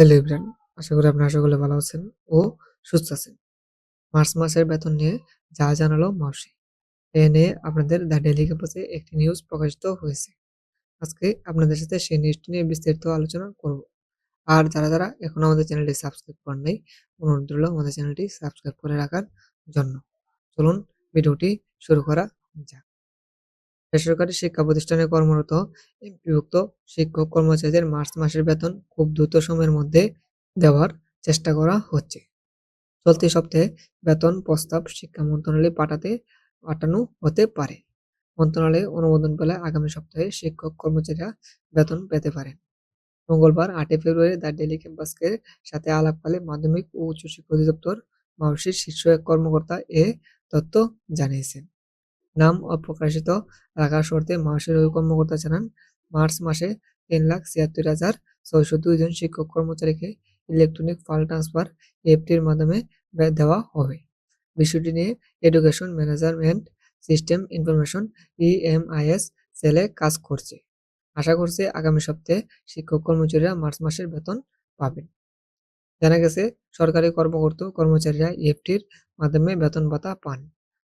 Hello everyone, আশা করি আপনারা সকলে ভালো আছেন ও সুস্থ আছেন। মার্চ মাসের বেতন নিয়ে যা জানালো মাউসি, এ নিয়ে আপনাদের দ্য ডেলি ক্যাম্পাসে একটি নিউজ প্রকাশিত হয়েছে। আজকে আপনাদের সাথে সেই নিউজটি নিয়ে বিস্তারিত আলোচনা করব। আর যারা, যারা এখনও আমাদের চ্যানেলটি সাবস্ক্রাইব করেন নাই, অনুরোধ রইল আমাদের চ্যানেলটি সাবস্ক্রাইব করে রাখার জন্য। চলুন ভিডিওটি শুরু করা যাক। বেসরকারি শিক্ষা প্রতিষ্ঠানে কর্মরত এমপিভুক্ত শিক্ষক কর্মচারীদের মার্চ মাসের বেতন খুব দ্রুত সময়ের মধ্যে দেওয়ার চেষ্টা করা হচ্ছে। চলতি সপ্তাহে বেতন প্রস্তাব শিক্ষা মন্ত্রণালয়ে পাঠাতে পাঠানো হতে পারে। মন্ত্রণালয়ে অনুমোদন পেলে আগামী সপ্তাহে শিক্ষক কর্মচারীরা বেতন পেতে পারেন। মঙ্গলবার আটই ফেব্রুয়ারি দ্য ডেলি ক্যাম্পাসকে সাথে আলাপকালে মাধ্যমিক ও উচ্চশিক্ষা অধিদপ্তর মাউসির শীর্ষ এক কর্মকর্তা এ তথ্য জানিয়েছেন। নাম অপ্রকাশিত রাখার শর্তে ওই কর্মকর্তা জানান, মার্চ মাসে তিন লাখ ছিয়াত্তর হাজার ছয়শো দুই জন শিক্ষক কর্মচারীকে ইলেকট্রনিক ফান্ড ট্রান্সফার এফটির মাধ্যমে দেওয়া হবে। বিষয়টি নিয়ে education management system information EMIS সেলে কাজ করছে। আশা করছে আগামী সপ্তাহে শিক্ষক কর্মচারীরা মার্চ মাসের বেতন পাবেন। জানা গেছে সরকারি কর্মকর্তা কর্মচারীরা ইএফটির মাধ্যমে বেতন ভাতা পান।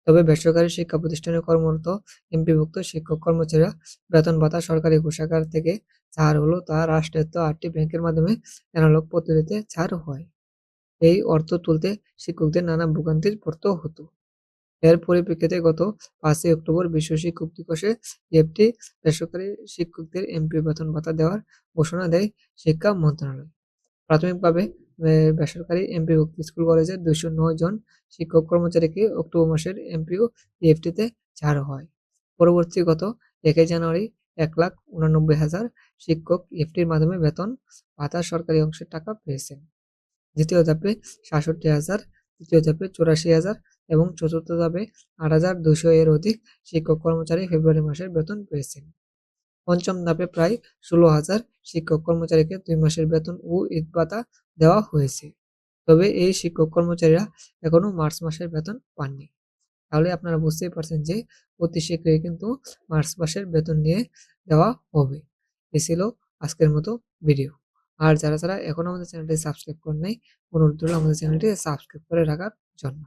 তবে বেসরকারি শিক্ষা প্রতিষ্ঠানে কর্মরত এমপিভুক্ত শিক্ষক কর্মচারীরা বেতন ভাতা সরকারি কোষাগার থেকে ছাড় হলো তা রাষ্ট্রায়ত্ত আটটি ব্যাংকের মাধ্যমে অ্যানালগ পদ্ধতিতে ছাড় হয়। এই অর্থ তুলতে শিক্ষকদের নানা ভোগান্তির পড়তে হতো। এর পরিপ্রেক্ষিতে গত পাঁচই অক্টোবর বিশ্ব শিক্ষক দিবসে ইএফটি বেসরকারি শিক্ষকদের এমপি বেতন ভাতা দেওয়ার ঘোষণা দেয় শিক্ষা মন্ত্রণালয়। প্রাথমিকভাবে বেসরকারি এমপি এমপিভুক্ত স্কুল কলেজের দুইশো নয় জন শিক্ষক কর্মচারীকে অক্টোবর মাসের এমপিও ইএফটিতে ছাড় হয়। পরবর্তী গত একই জানুয়ারি এক লাখ উনানব্বই হাজার শিক্ষক ইএফটির মাধ্যমে বেতন ভাতা সরকারি অংশের টাকা পেয়েছেন। দ্বিতীয় ধাপে সাতষট্টি হাজার, তৃতীয় ধাপে চুরাশি হাজার এবং চতুর্থ ধাপে আট হাজার দুশো এর অধিক শিক্ষক কর্মচারী ফেব্রুয়ারি মাসের বেতন পেয়েছেন। পঞ্চম ধাপে প্রায় ষোলো হাজার শিক্ষক কর্মচারীকে দুই মাসের বেতন ও ঈদ ভাতা দেওয়া হয়েছে। তবে এই শিক্ষক কর্মচারীরা এখনও মার্চ মাসের বেতন পাননি। তাহলে আপনারা বুঝতেই পারছেন যে অতি শীঘ্রই কিন্তু মার্চ মাসের বেতন নিয়ে দেওয়া হবে। এ ছিল আজকের মতো ভিডিও। আর যারা, যারা এখনও আমাদের চ্যানেলটি সাবস্ক্রাইব করেন নাই, অনুরোধ আমাদের চ্যানেলটি সাবস্ক্রাইব করে রাখার জন্য।